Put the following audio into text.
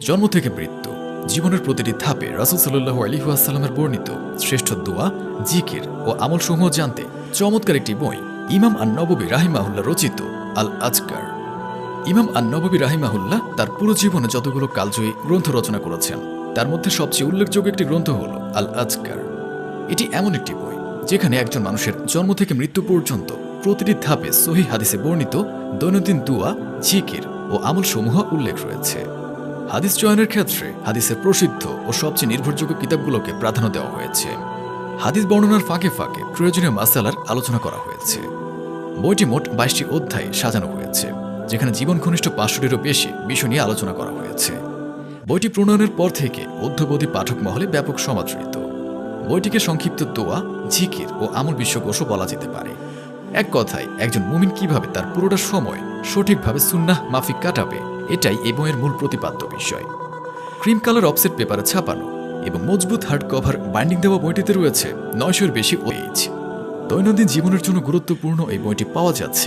জন্ম থেকে মৃত্যু। জীবনের প্রতিটি ধাপে রাসুল সাল্লাহ আলিহাসাল্লামের বর্ণিত শ্রেষ্ঠ দোয়া, জিকির ও আমল সমূহ জানতে চমৎকার একটি বই, ইমাম আন নববী রাহিমাহুল্লাহ রচিত আল আজকার ইমাম আন নববী রাহিমাহুল্লাহ তার পুরো জীবনে যতগুলো কালজয়ী গ্রন্থ রচনা করেছেন, তার মধ্যে সবচেয়ে উল্লেখযোগ্য একটি গ্রন্থ হল আল আজকার এটি এমন একটি বই, যেখানে একজন মানুষের জন্ম থেকে মৃত্যু পর্যন্ত প্রতিটি ধাপে সহি হাদিসে বর্ণিত দৈনন্দিন দুয়া, জিকির ও আমলসমূহ উল্লেখ রয়েছে। হাদিস চয়নের ক্ষেত্রে হাদিসের প্রসিদ্ধ ও সবচেয়ে নির্ভরযোগ্য কিতাবগুলোকে প্রাধান্য দেওয়া হয়েছে। হাদিস বর্ণনার ফাঁকে ফাঁকে প্রয়োজনীয় মাসালার আলোচনা করা হয়েছে। বইটি মোট বাইশটি অধ্যায়ে সাজানো হয়েছে, যেখানে জীবন ঘনিষ্ঠ পাঁচশোটিরও বেশি বিষয় নিয়ে আলোচনা করা হয়েছে। বইটি প্রণয়নের পর থেকে অধ্যবধি পাঠক মহলে ব্যাপক সমাদৃত। বইটিকে সংক্ষিপ্ত দোয়া ঝিকির ও আমল বিশ্বকোষও বলা যেতে পারে। এক কথায়, একজন মুমিন কীভাবে তার পুরোটা সময় সঠিকভাবে সুন্নাহ মাফিক কাটাবে এটাই এই বইয়ের মূল প্রতিপাদ্য বিষয়। ক্রিম কালার অফসেট পেপারে ছাপানো এবং মজবুত হার্ড কভার বাইন্ডিং দেওয়া বইটিতে রয়েছে নয়শোর বেশি ওয়েজ দৈনন্দিন জীবনের জন্য গুরুত্বপূর্ণ এই বইটি পাওয়া যাচ্ছে।